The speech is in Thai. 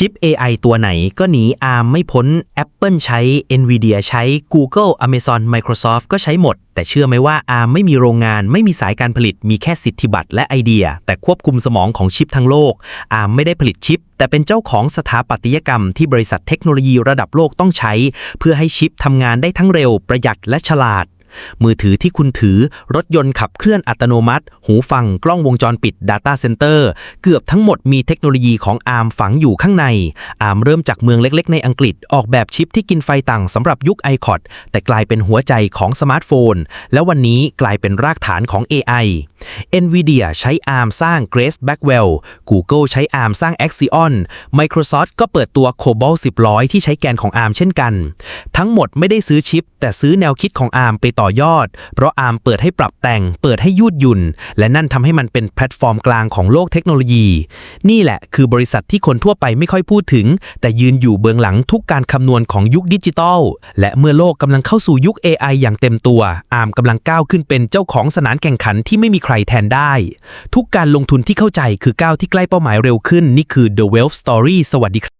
ชิป AI ตัวไหนก็หนี ARM ไม่พ้น Apple ใช้ Nvidia ใช้ Google Amazon Microsoft ก็ใช้หมด แต่เชื่อไหมว่า ARM ไม่มีโรงงาน ไม่มีสายการผลิต มีแค่สิทธิบัตรและไอเดีย แต่ควบคุมสมองของชิปทั้งโลก ARM ไม่ได้ผลิตชิป แต่เป็นเจ้าของสถาปัตยกรรมที่บริษัทเทคโนโลยีระดับโลกต้องใช้ เพื่อให้ชิปทำงานได้ทั้งเร็ว ประหยัดและฉลาด มือถือที่คุณถือ รถยนต์ขับเคลื่อนอัตโนมัติ หูฟัง กล้องวงจรปิด Data Center เกือบทั้งหมดมีเทคโนโลยีของ ARM ฝังอยู่ข้างใน ARM เริ่มจากเมืองเล็กๆ ในอังกฤษ ออกแบบชิปที่กินไฟต่างสำหรับยุค iCod แต่กลายเป็นหัวใจของสมาร์ทโฟน และวันนี้กลายเป็นรากฐานของ AI Nvidia ใช้ ARM สร้าง Grace Blackwell Google ใช้ ARM สร้าง Axion Microsoft ก็เปิดตัว Cobol 1000 ที่ใช้แกนของ ARM เช่นกัน ทั้งหมดไม่ได้ซื้อชิป แต่ซื้อแนวคิดของ ARM ไปต่อยอด เพราะ ARM เปิดให้ปรับแต่ง เปิดให้ยืดหยุ่น และนั่นทำให้มันเป็นแพลตฟอร์มกลางของโลกเทคโนโลยี นี่แหละคือบริษัทที่คนทั่วไปไม่ค่อยพูดถึง แต่ยืนอยู่เบื้องหลังทุกการคำนวณของยุคดิจิทัลและเมื่อโลกกำลังเข้าสู่ยุค AI อย่างเต็มตัว ARM กำลังก้าวขึ้นเป็นเจ้าของสนามแข่งขันที่ไม่มีใครแทนได้ ทุกการลงทุนที่เข้าใจคือก้าวที่ใกล้เป้าหมายเร็วขึ้นนี่คือ The Wealth Story สวัสดีครับ